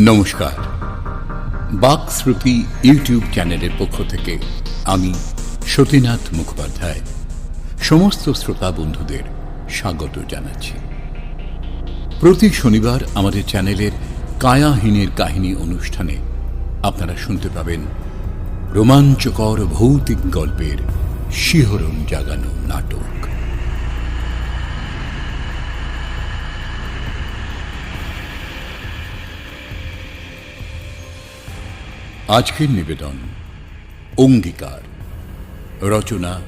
নমস্কার। বাক শ্রুতি ইউটিউব চ্যানেলের পক্ষ থেকে আমি সতীনাথ মুখোপাধ্যায়। সমস্ত শ্রোতা বন্ধুদের স্বাগত জানাচ্ছি। প্রতি শনিবার আমাদের চ্যানেলের কায়াহীনের কাহিনী অনুষ্ঠানে আপনারা শুনতে পাবেন রোমাঞ্চকর ভৌতিক গল্পের শিহরণ জাগানো নাটক। আজকের নিবেদন, অঙ্গীকার, রচনা,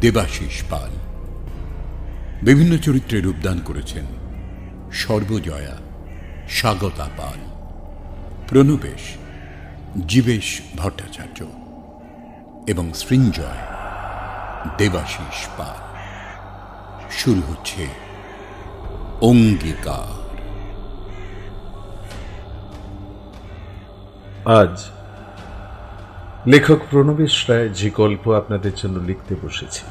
দেবাশিস পাল। বিভিন্ন চরিত্রে রূপদান করেছেন সর্বজয়া স্বাগতা পাল, প্রণবেশ, জীবেশ ভট্টাচার্য এবং সৃঞ্জয় দেবাশিস পাল। শুরু হচ্ছে অঙ্গীকার। আজ লেখক প্রণবেশ রায় যে গল্প আপনাদের জন্য লিখতে বসেছি,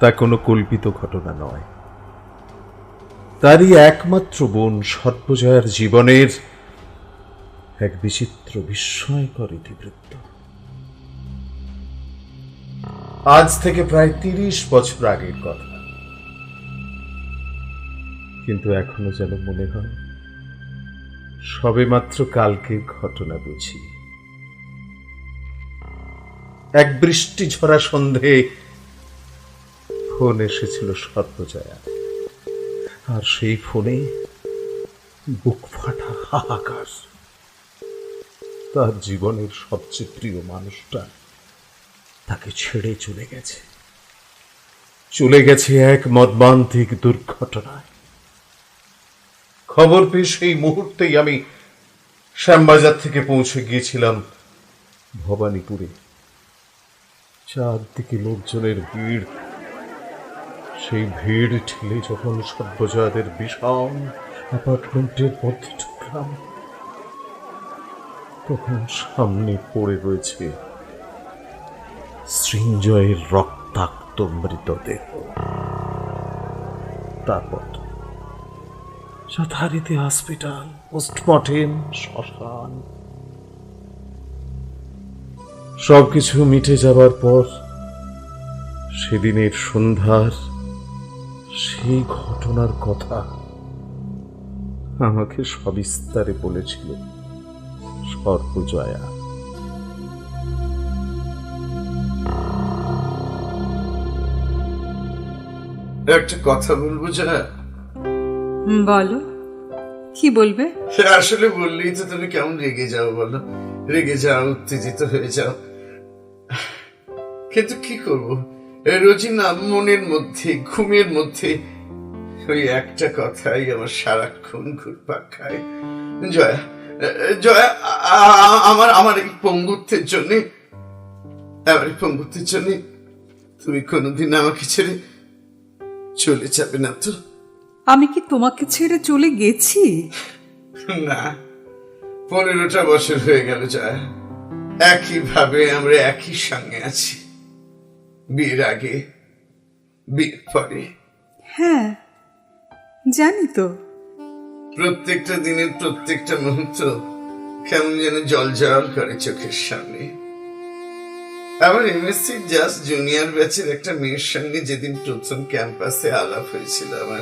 তা কোনো কল্পিত ঘটনা নয়। তারই একমাত্র বোন সর্বজয়ার জীবনের এক বিচিত্র বিস্ময়কর ইতিবৃত্ত। আজ থেকে প্রায় তিরিশ বছর আগের কথা। কিন্তু এখনও যেন মনে হয়, সবেমাত্র কালকের ঘটনা বুঝি। এক বৃষ্টি ঝরা সন্ধে ফোন এসেছিল সর্বজয়া। আর সেই ফোনে বুক ফাটা হাহাকার। তার জীবনের সবচেয়ে প্রিয় মানুষটা তাকে ছেড়ে চলে গেছে। চলে গেছে এক মর্মান্তিক দুর্ঘটনায়। খবর পেয়ে সেই মুহূর্তেই আমি শ্যামবাজার থেকে পৌঁছে গিয়েছিলাম ভবানীপুরে। চারদিকে লোকজনের ভিড়। সেই ভিড় ঠেলে যখন সর্বজয়াদের বিষম অ্যাপার্টমেন্টের মধ্যে ঢুকলাম, তখন সামনে পড়ে রয়েছে সৃঞ্জয়ের রক্তাক্ত মৃতদেহ। তারপর যথারীতি হসপিটাল, পোস্টমর্টেম, শ্মশান সবকিছু মিটে যাবার পর সেদিনের সন্ধ্যার সেই ঘটনার কথা আমাকে সবিস্তারে বলেছিল সর্বজয়া। একটা কথা বলব যা? হুম, বলো। কি বলবে? আসলে বললেই তো তুমি কেমন রেগে যাও বলো। রেগে যাও উত্তেজিত হয়ে যাও। কিন্তু কি করব? রোজই না মনের মধ্যে ঘুমের মধ্যে ওই একটা কথাই আমার সারাক্ষণ ঘুরপাক খায়। জয়া জয়া আমার আমার এই পঙ্গুত্বের জন্য আমার এই পঙ্গুত্বের জন্য তুমি কোনোদিন আমাকে ছেড়ে চলে যাবে না তো? আমি কি তোমাকে ছেড়ে চলে গেছি? না পনেরোটা বছর হয়ে গেল যায় একইভাবে আমরা একই সঙ্গে আছি। বিয়ের আগে বিয়ের পরে হ্যাঁ জানি তো। প্রত্যেকটা দিনের প্রত্যেকটা মুহূর্ত কেমন যেন জল জল করে চোখের সামনে। আমার এমএসসি জাস্ট জুনিয়র ব্যাচের একটা মেয়ের সঙ্গে যেদিন প্রথম ক্যাম্পাসে আলাপ হয়েছিল আমার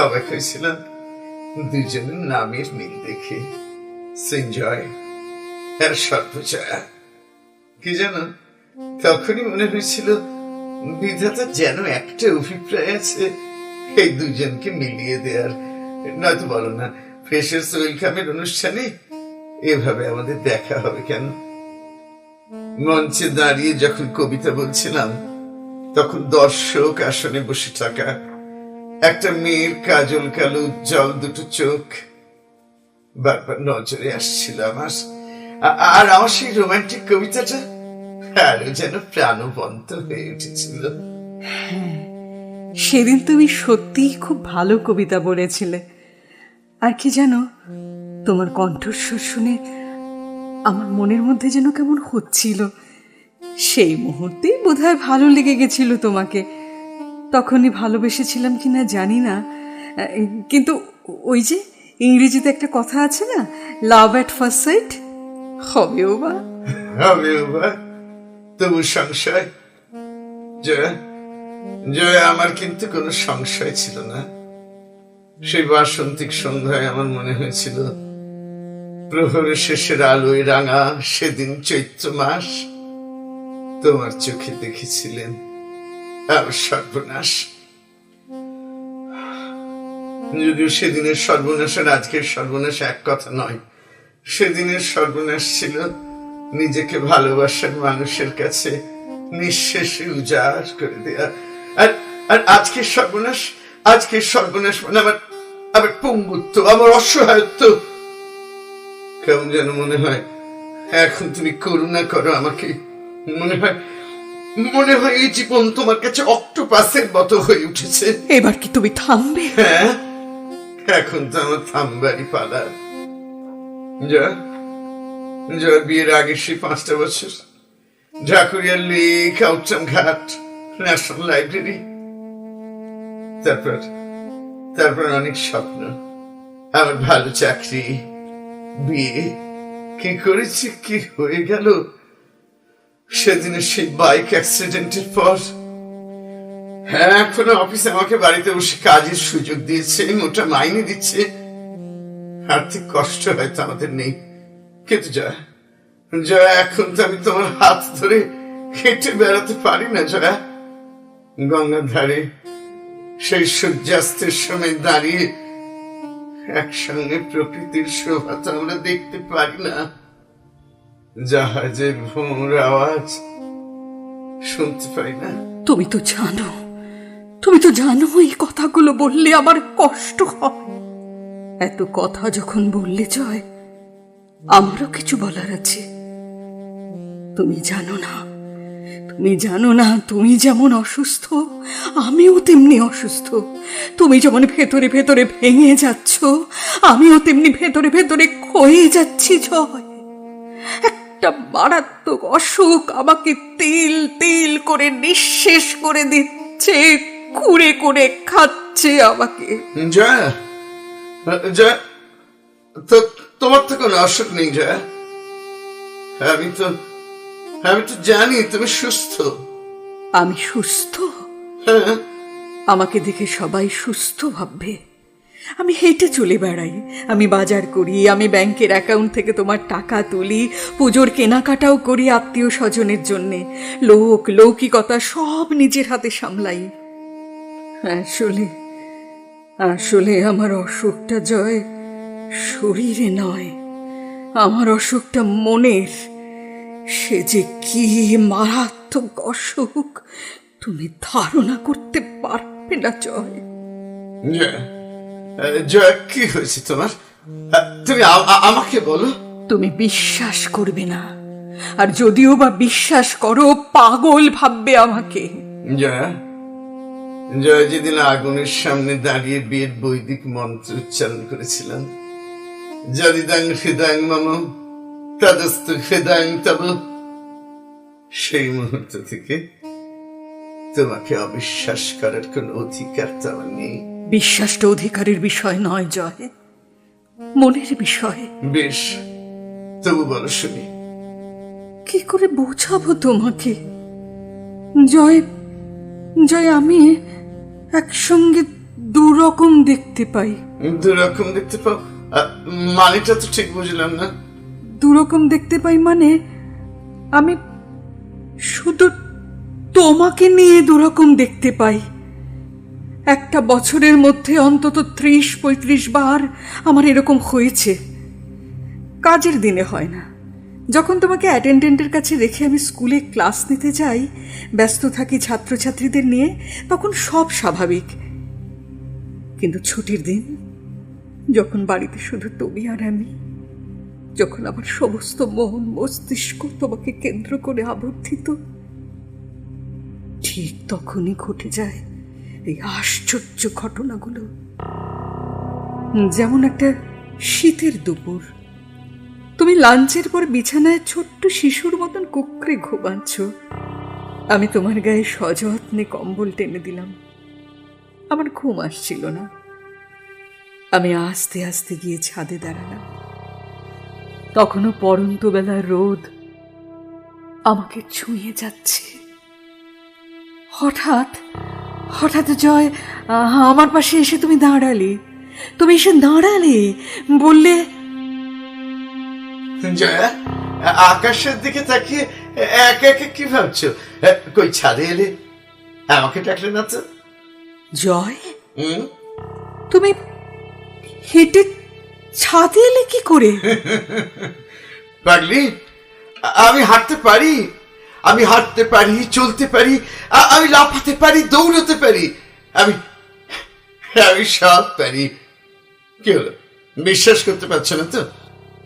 অবাক হয়েছিলাম। দুজনের নামের মিল দেখে। সঞ্জয় আর সর্বজয়া। কি জানো তখনই মনে হয়েছিল, বিধাতা যেন একটা অভিপ্রায় আছে, এই দুজনকে মিলিয়ে দেওয়ার নয়তো বলো না, ফ্রেশের ওয়েলকামের অনুষ্ঠানে এভাবে আমাদের দেখা হবে কেন? মঞ্চে দাঁড়িয়ে যখন কবিতা বলছিলাম, তখন দর্শক আসনে বসে থাকা একটা মেয়ের কাজল কালো উজ্জ্বল দুটো চোখ বারবার নজরে আসছিল আমার। আর আমার সেই রোমান্টিক কবিতাটা আরও যেন প্রাণবন্ত হয়ে উঠেছিল। সেদিন তুমি সত্যিই খুব ভালো কবিতা বলেছিলে। আর কি জানো তোমার কণ্ঠস্বর শুনে আমার মনের মধ্যে যেন কেমন হচ্ছিল। সেই মুহূর্তেই বোধহয় ভালো লেগে গেছিল তোমাকে। তখনই ভালোবেসেছিলাম কিনা জানি না। কিন্তু ওই যে ইংরেজিতে একটা কথা আছে না লাভ অ্যাট ফার্স্ট সাইট হবেও বা। হবে বাবা তবু সংশয়? আমার কিন্তু কোনো সংশয় ছিল না। সেই বাসন্তিক সন্ধ্যায় আমার মনে হয়েছিল প্রহরের শেষের আলোয় রাঙা সেদিন চৈত্র মাস, তোমার চোখে দেখেছিলেন আমার সর্বনাশ। যদিও সেদিনের সর্বনাশ আর আজকের সর্বনাশ এক কথা নয়, সেদিনের সর্বনাশ ছিল নিজেকে ভালোবাসার মানুষের কাছে নিঃশেষে উজাড় করে দেয়া। আর আর আজকের সর্বনাশ আজকের সর্বনাশ মানে আমার আমার পঙ্গুত্ব আমার অসহায়ত্ব। কেমন যেন মনে হয় এখন তুমি করুণা করো আমাকে। মনে হয় মনে হয় এই জীবন তোমার কাছে অক্টোপাসের মতো হয়ে উঠেছে। এবার কি তুমি থামবে? হ্যাঁ এখন তো আমার থামবারই পালা। যা। যা বিয়ের আগে সেই পাঁচটা বছর। ঢাকুরিয়ার লেক ঘাট, ন্যাশনাল লাইব্রেরি। তারপর তারপর অনেক স্বপ্ন। আমার ভালো চাকরি, বিয়ে। কি করেছি, কি হয়ে গেল? সেই বাইক অ্যাক্সিডেন্টের পর। হ্যাঁ এখনও অফিসে আমাকে বাড়িতে বসে কাজের সুযোগ দিয়েছে, মোটা মাইনে দিচ্ছে। আর্থিক কষ্ট হয়তো আমাদের নেই। কিন্তু জয়া? জয়া এখন তো আমি তোমার হাত ধরে হেঁটে বেড়াতে পারি না, জয়া। গঙ্গার ধারে সেই সূর্যাস্তের সময় দাঁড়িয়ে একসঙ্গে প্রকৃতির শোভা তো আমরা দেখতে পারি না। জাহাজের ভোর আওয়াজ শুনতে পাই না। তুমি তো জানো, তুমি তো জানো এই কথাগুলো বললে আমার কষ্ট হয়। এত কথা যখন বললে জয় আমারও কিছু বলার আছে। তুমি জানো না, তুমি জানো না, তুমি যেমন অসুস্থ, আমিও তেমনি অসুস্থ। তুমি যেমন ভেতরে ভেতরে ভেঙে যাচ্ছ, আমিও তেমনি ভেতরে ভেতরে ক্ষয়ে যাচ্ছি, জয়। একটা মারাত্মক অসুখ আমাকে তিল তিল করে নিঃশেষ করে দিচ্ছে কুড়ে কুড়ে খাচ্ছে আমাকে। জয়া জয়া, তো তোমার তো কোনো অসুখ নেই জয়া আমি তো আমি তো জানি তুমি সুস্থ। আমি সুস্থ? হ্যাঁ। আমাকে দেখে সবাই সুস্থ ভাববে। আমি হেঁটে চলে বেড়াই। আমি বাজার করি আমি ব্যাংকের অ্যাকাউন্ট থেকে তোমার টাকা তুলি পুজোর কেনাকাটাও করি আত্মীয় স্বজনের জন্যে। লোক লৌকিকতা সব নিজের হাতে সামলাই। আসলে আসলে আমার অসুখটা জয়। শরীরে নয় আমার অসুখটা মনের। সে যে কি মারাত্মক অসুখ তুমি ধারণা করতে পারবে না জয়। জয়া কি হয়েছে তোমার? তুমি আমাকে বলো। তুমি বিশ্বাস করবে না আর যদিও বা বিশ্বাস করো পাগল ভাববে আমাকে। জয়া জয়া যেদিন আগুনের সামনে দাঁড়িয়ে বিয়ের বৈদিক মন্ত্র উচ্চারণ করেছিলাম যদিদাং হৃদয়ং মম তদস্ত হৃদয়ং তব সেই মুহূর্ত থেকে তোমাকে অবিশ্বাস করার কোন অধিকার তো আমার নেই বিশ্বাসটা অধিকারের বিষয় নয় জয় মনের বিষয় বেশ তবু বলো শুনি কি করে বোঝাবো তোমাকে জয় জয় আমি একসঙ্গে দুরকম দেখতে পাই দুরকম দেখতে পাও মানেটা তো ঠিক বুঝলাম না। দুরকম দেখতে পাই মানে আমি শুধু তোমাকে নিয়ে দুরকম দেখতে পাই। একটা বছরের মধ্যে অন্তত ত্রিশ, পঁয়ত্রিশ বার আমার এরকম হয়েছে। কাজের দিনে হয় না। যখন তোমাকে অ্যাটেন্ডেন্টের কাছে রেখে আমি স্কুলে ক্লাস নিতে যাই, ব্যস্ত থাকি ছাত্রছাত্রীদের নিয়ে, তখন সব স্বাভাবিক। কিন্তু ছুটির দিন যখন বাড়িতে শুধু তুমি আর আমি, যখন আমার সমস্ত মন মস্তিষ্ক তোমাকে কেন্দ্র করে আবর্তিত ঠিক তখনই ঘটে যায় এই আশ্চর্য ঘটনাগুলো। যেমন একটা শীতের দুপুর। তুমি লাঞ্চের পর বিছানায় ছোট্ট শিশুর মতন কুকরে ঘুমাচ্ছ। আমি তোমার গায়ে সযত্নে কম্বল টেনে দিলাম। আমার ঘুম আসছিল না। আমি আস্তে আস্তে গিয়ে ছাদে দাঁড়ালাম। তখনও পরন্ত বেলার রোদ আমাকে ছুঁয়ে যাচ্ছে। হঠাৎ হঠাৎ জয় আমার পাশে এসে তুমি দাঁড়ালে। তুমি এসে দাঁড়ালে বললে জয়া আকাশের দিকে তাকিয়ে একা একা কি ভাবছ? কই ছাদে এলে আমাকে ডাকলে না তো? জয়? তুমি হেঁটে ছাদে এলে কি করে? পাগলি আমি হাঁটতে পারি আমি হাঁটতে পারি চলতে পারি আমি লাফাতে পারি দৌড়াতে পারি আমি আমি সব পারি। কি হলো? বিশ্বাস করতে পারছ না তো?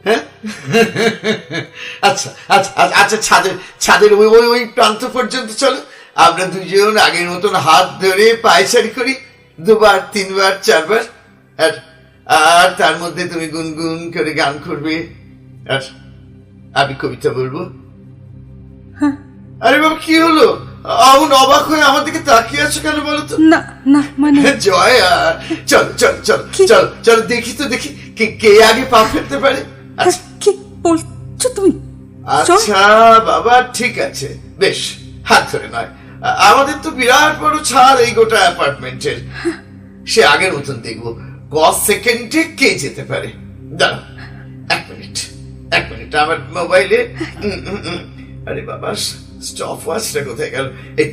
হ্যাঁ? আচ্ছা আচ্ছা আচ্ছা, আচ্ছা ছাদের ছাদের ওই ওই ওই প্রান্ত পর্যন্ত চলো। আমরা দুজন আগের মতন হাত ধরে পায়চারি করি দুবার তিনবার চারবার আর আর তার মধ্যে তুমি গুনগুন করে গান করবে। আর আমি কবিতা বলব। আরে বাবা কি হলো? এমন অবাক হয়ে আমার দিকে তাকিয়ে আছো কেন বলো তো? না না মানে জয় চল চল চল চল চল দেখি তো দেখি কে কে আগে পা ফেলতে পারে। আচ্ছা। কি বলছো তুমি। আচ্ছা বাবা ঠিক আছে। বেশ হাত ধরে নয়। আমাদের তো বিরাট বড় ছাড় এই গোটা অ্যাপার্টমেন্টের। সে আগের মতন দেখব। ক সেকেন্ডে কে যেতে পারে? দাঁড়াও, এক মিনিট এক মিনিট, আমার মোবাইলে। আরে বাবা স্টপ ওয়াচটা কোথায় গেল? এই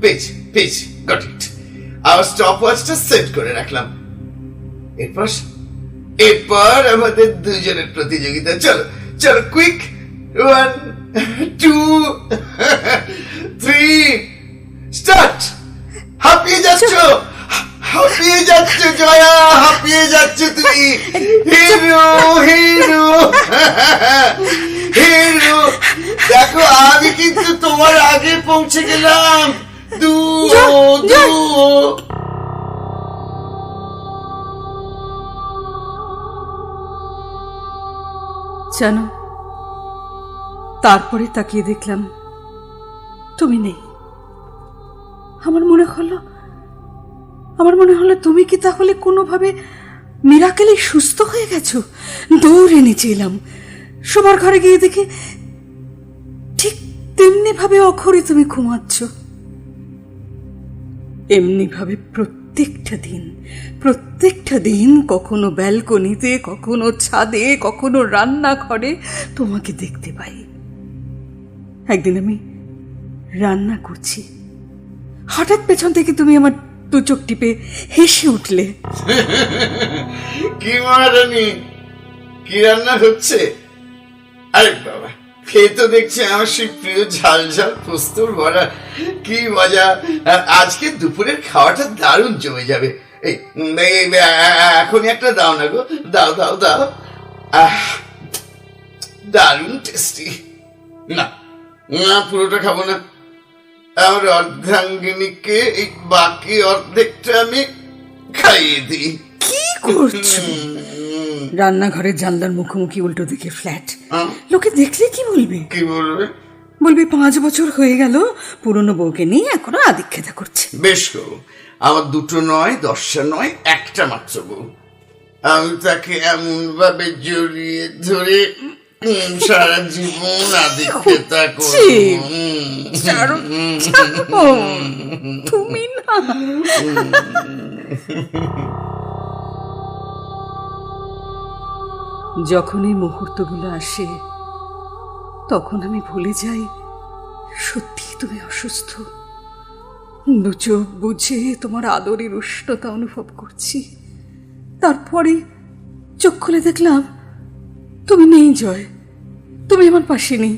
পেয়েছি পেয়েছি গট ইট আবার স্টপ ওয়াচটা সেট করে রাখলাম। এরপর এরপর আমাদের দুজনের প্রতিযোগিতা। চলো চলো quick one two three start হাঁপিয়ে যাচ্ছ? হাঁপিয়ে যাচ্ছ জয়া হাঁপিয়ে যাচ্ছ তুমি। Hero hero hero. দেখো আমি কিন্তু তোমার আগে পৌঁছে গেলাম। দু দু। জানো তারপরে তাকিয়ে দেখলাম তুমি নেই। আমার মনে হলো আমার মনে হলো তুমি কি তাহলে কোনোভাবে মিরাকেলে সুস্থ হয়ে গেছো? দৌড়ে নিচে এলাম। শোবার ঘরে গিয়ে দেখি ঠিক তেমনি ভাবে অখরে তুমি ঘুমাচ্ছ। এমনি ভাবে প্রত্যেকটা দিন প্রত্যেকটা দিন কখনো ব্যালকনিতে, কখনো ছাদে, কখনো রান্নাঘরে তোমাকে দেখতে পাই। একদিন আমি রান্না করছি। হঠাৎ পেছন থেকে তুমি আমার দু চোখ টিপে হেসে উঠলে। কি মহারানী কি রান্না হচ্ছে? আরে বাবা খেয়ে তো দেখছি আমার সেই প্রিয় ঝাল ঝাল পোস্তর বড়া। কি মজা। আজকে দুপুরের খাওয়াটা দারুণ জমে যাবে। এই এখনই একটা দাও না গো। দাও দাও দাও। আহ, দারুণ টেস্টি না না, পুরোটা খাব না। আমার অর্ধাঙ্গিনীকে এই বাকি অর্ধেকটা আমি খাইয়ে দিই। কি করছ? রান্নাঘরের জানলার মুখোমুখি উল্টো দিকে ফ্ল্যাট। লোকে দেখলে কি বলবে? কি বলবে? বলবে পাঁচ বছর হয়ে গেল পুরনো বউকে নিয়ে এখনও আদিক্ষেতা করছে। বেশ গো আমার দুটো নয় দশটা নয় একটা মাত্র বউ। আমি তাকে এমন ভাবে জড়িয়ে ধরে সারা জীবন। তুমি না। যখন এই মুহূর্তগুলো আসে তখন আমি ভুলে যাই সত্যি তুমি অসুস্থ। দু চোখ বুঝে তোমার আদরের উষ্ণতা অনুভব করছি। তারপরে চোখ খুলে দেখলাম তুমি নেই জয়। তুমি আমার পাশে নেই।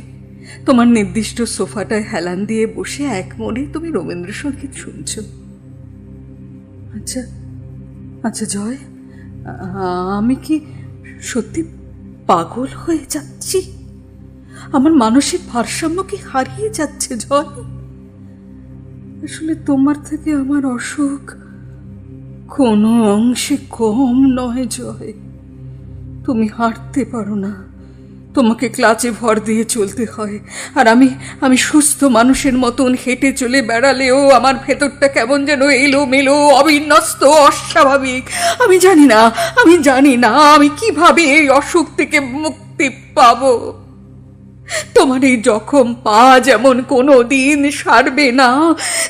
তোমার নির্দিষ্ট সোফাটায় হেলান দিয়ে বসে এক মনে তুমি রবীন্দ্রসঙ্গীত শুনছ। আচ্ছা আচ্ছা জয়, আমি কি সত্যি পাগল হয়ে যাচ্ছি? আমার মানসিক ভারসাম্য কি হারিয়ে যাচ্ছে জয়? আসলে তোমার থেকে আমার অসুখ কোনো অংশে কম নয় জয়। তুমি হাঁটতে পারো না। তোমাকে ক্লাচে ভর দিয়ে চলতে হয়। আর আমি আমি সুস্থ মানুষের মতন হেঁটে চলে বেড়ালেও আমার ভেতরটা কেমন যেন এলো মেলো অবিন্যস্ত, অস্বাভাবিক। আমি জানি না, আমি জানি না, আমি কীভাবে এই অসুখ থেকে মুক্তি পাবো। তোমার এই জখম পা যেমন কোনো দিন সারবে না,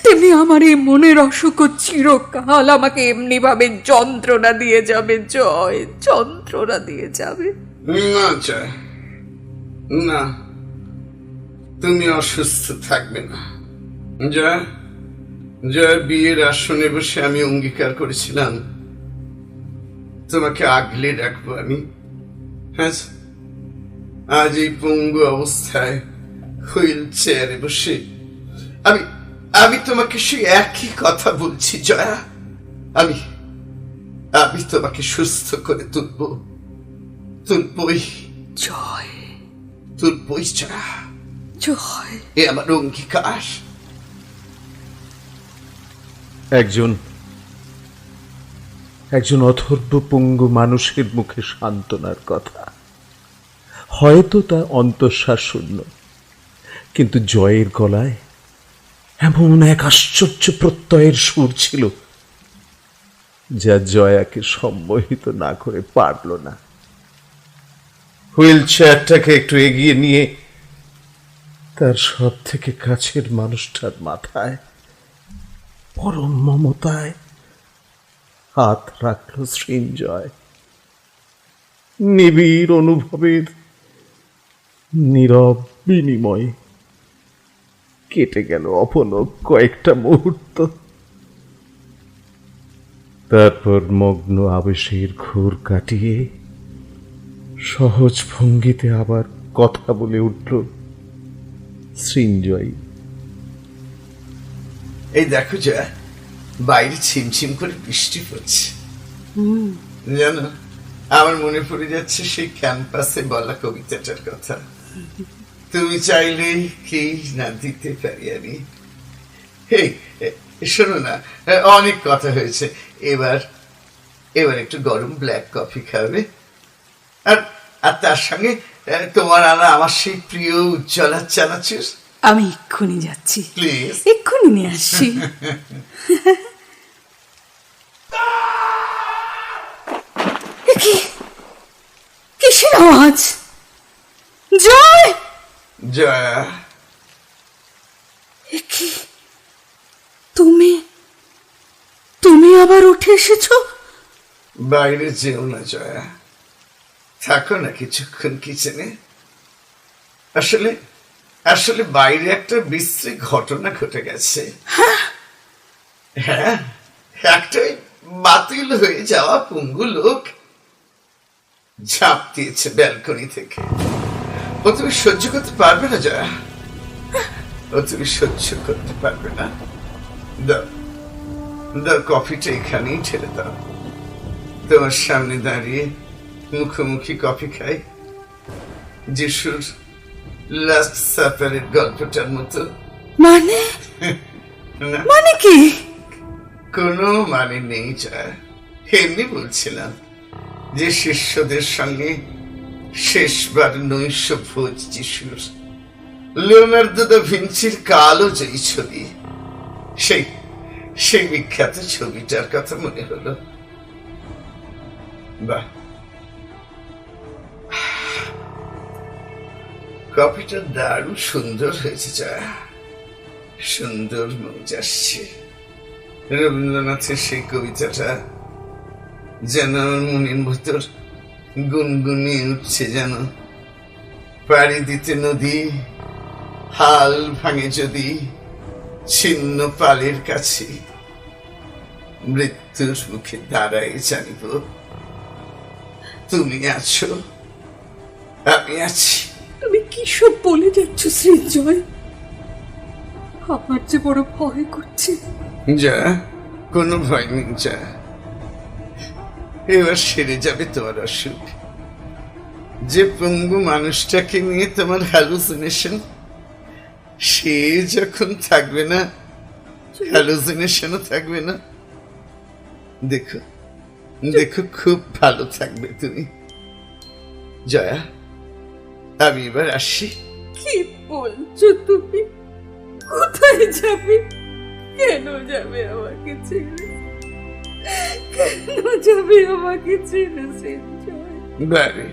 তেমনি আমার এই মনের অসুখ চিরকাল আমাকে এমনিভাবে যন্ত্রণা দিয়ে যাবে, জয়, যন্ত্রণা দিয়ে যাবে। জয় না, তুমি অসুস্থ থাকবে না। জয় জয় বিয়ের আসনে বসে আমি অঙ্গীকার করেছিলাম। তোমাকে আগলে রাখব আমি। হ্যাঁ আজ এই পঙ্গু অবস্থায় হুইল চেয়ারে বসে আমি আমি তোমাকে সেই একই কথা বলছি, জয়া। আমি আমি তোমাকে সুস্থ করে তুলবো, তুলবই। জয়। তুলবই জয়া জয় এ আমার অঙ্গীকার একজন একজন অথর্ব পঙ্গু মানুষের মুখে সান্ত্বনার কথা হয়তো তা অন্তঃশ্বাস শূন্য কিন্তু জয়ের গলায় এমন এক আশ্চর্য প্রত্যয়ের সুর ছিল যা জয়াকে সম্মোহিত না করে পারল না হুইল চেয়ারটাকে একটু এগিয়ে নিয়ে তার সব থেকে কাছের মানুষটার মাথায় পরম মমতায় হাত রাখল সৃঞ্জয়। নিবিড় অনুভবের নীরব বিনিময়। কেটে গেল অপলক কয়েকটা মুহূর্ত। তারপর মগ্ন আবেশের ঘোর কাটিয়ে সহজ ভঙ্গিতে আবার কথা বলে উঠল সৃঞ্জয় এই দেখো যা বাইরে ছিমছিম করে বৃষ্টি পড়ছে। জানো আমার মনে পড়ে যাচ্ছে সেই ক্যাম্পাসে বলা কবিতাটার কথা। তুমি চাইলে কি না দিতে পারি আমি? শোনো না অনেক কথা হয়েছে। এবার এবার একটু গরম ব্ল্যাক কফি খাবে। আর আর তার সঙ্গে তোমার আনা আমার সেই প্রিয় উজ্জ্বলা চানাচুর। আমি এক্ষুনি যাচ্ছি। প্লিজ এক্ষুনি নিয়ে আসছি। কি? কিসের আওয়াজ? জয়! জয়া। কি? তুমি তুমি আবার উঠে এসেছ? বাইরে যেও না জয়া। থাকো না কিছুক্ষণ কিচেনে। আসলে আসলে বাইরে একটা বিশ্রী ঘটনা ঘটে গেছে। হ্যাঁ? একটা বাতিল হয়ে যাওয়া পঙ্গু লোক ঝাঁপ দিয়েছে ব্যালকনি থেকে। ও তুমি সহ্য করতে পারবে না জয়া। ও তুমি সহ্য করতে পারবে না। দাও দাও কফিটা এখানেই ছেড়ে দাও। তোমার সামনে দাঁড়িয়ে মুখোমুখি কফি খাই। যিশুর লাস্ট সাফারের গল্পটার মতো। মানে? মানে কি? কোনো মানে নেই চায় এমনি বলছিলাম যে শিষ্যদের সঙ্গে শেষবার নৈশ ভোজ যিশুর। লিওনার্দো দা ভিঞ্চির কালো যেই ছবি সেই সেই বিখ্যাত ছবিটার কথা মনে হলো। বাহ। কফিটা দারুণ সুন্দর হয়েছে চা সুন্দর মৌজ রবীন্দ্রনাথের সেই কবিতাটা যেন মনের ভেতর গুনগুনিয়ে উঠছে যেন। পাড়ি দিতে নদী, হাল ভাঙে যদি, ছিন্ন পালের কাছে। মৃত্যুর মুখে দাঁড়াই জানিব, তুমি আছো, আমি আছি। তুমি কি সব বলে যাচ্ছ সৃঞ্জয় আমার যে বড় ভয় করছে। যা, কোনো ভয় নেই, যা। এবার সেরে যাবে তোমার অসুখ। যে পঙ্গু মানুষটাকে নিয়ে তোমার হ্যালুসিনেশন সে যখন থাকবে না হ্যালুসিনেশনও থাকবে না। দেখো দেখো, খুব ভালো থাকবে তুমি। জয়া আমি এবার আসি। কি বলছো তুমি? কোথায় যাবে? কেন যাবে আমাকে ছেড়ে? কেন যাবে আমাকে ছেড়ে সেঞ্জয়? বারে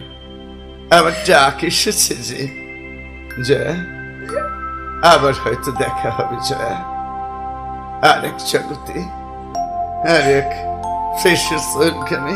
আবার ডাক এসেছে যে জয়া আবার হয়তো দেখা হবে জয়া। আর এক জগতে আর এক ফ্রেশের সোলখানে।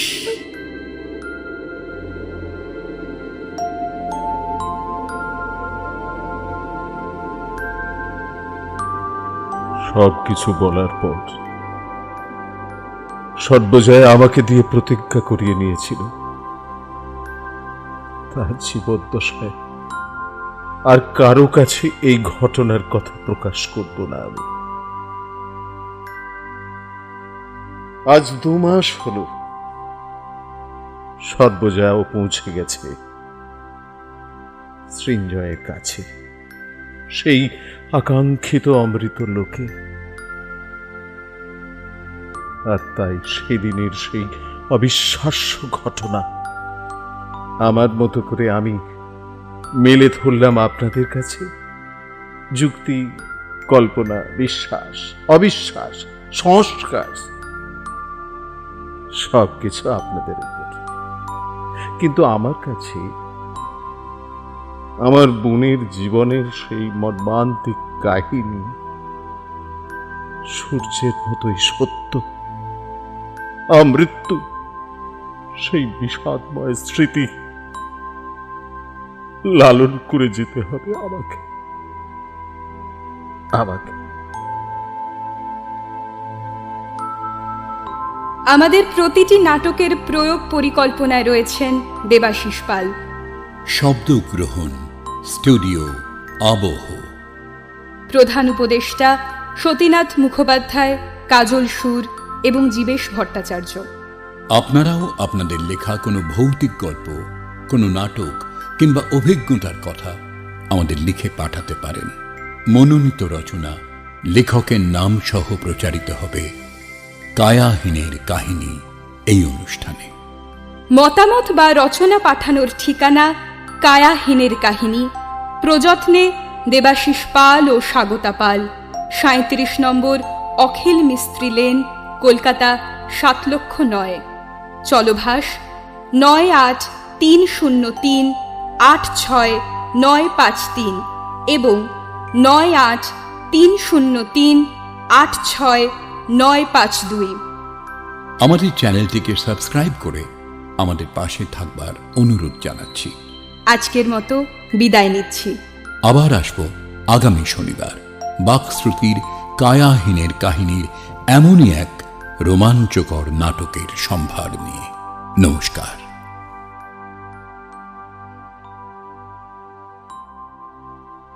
সব কিছু বলার পর সর্বজয়া আমাকে দিয়ে প্রতিজ্ঞা করিয়ে নিয়েছিল। তার জীবদ্দশায় আর কারও কাছে এই ঘটনার কথা প্রকাশ করব না আমি। আজ দু মাস হল। সর্বজয়াও পৌঁছে গেছে। সৃঞ্জয়ের কাছে। সেই আকাঙ্ক্ষিত অমৃত লোকে। আর তাই সেদিনের সেই অবিশ্বাস্য ঘটনা আমার মতো করে আমি মেলে ধরলাম আপনাদের কাছে। যুক্তি, কল্পনা, বিশ্বাস, অবিশ্বাস, সংস্কার সব কিছু আপনাদের উপর। কিন্তু আমার কাছে আমার বোনের জীবনের সেই মর্মান্তিক কাহিনী সূর্যের মতোই সত্য। আমৃত্যু, সেই বিষাদময় স্মৃতি লালন করে যেতে হবে আমাকে। আমাকে। আমাদের প্রতিটি নাটকের প্রয়োগ পরিকল্পনায় রয়েছেন দেবাশিস পাল। শব্দ গ্রহণ স্টুডিও আবহ। প্রধান উপদেষ্টা সতীনাথ মুখোপাধ্যায় কাজল সুর এবং জীবেশ ভট্টাচার্য। আপনারাও আপনাদের লেখা কোনো ভৌতিক গল্প কোনো নাটক কিংবা অভিজ্ঞতার কথা আমাদের লিখে পাঠাতে পারেন। মনোনীত রচনা লেখকের নাম সহ প্রচারিত হবে কায়াহীনের কাহিনী এই অনুষ্ঠানে। মতামত বা রচনা পাঠানোর ঠিকানা কায়াহীনের কাহিনী। প্রযত্নে দেবাশিস পাল ও স্বাগতা পাল। সাঁত্রিশ নম্বর অখিল মিস্ত্রি লেন, কলকাতা সাত লক্ষ নয় চলভাস নয় আট তিন শূন্য তিন, আট ছয় নয় পাঁচ তিন এবং নয় আট তিন শূন্য তিন, আট ছয় নয় পাঁচ দুই। আমাদের চ্যানেলটিকে সাবস্ক্রাইব করে আমাদের পাশে থাকবার অনুরোধ জানাচ্ছি। আজকের মতো বিদায় নিচ্ছি। আবার আসব আগামী শনিবার। বাকশ্রুতির কায়াহীনের কাহিনীর এমনই এক রোমাঞ্চকর নাটকের সম্ভার নিয়ে। নমস্কার।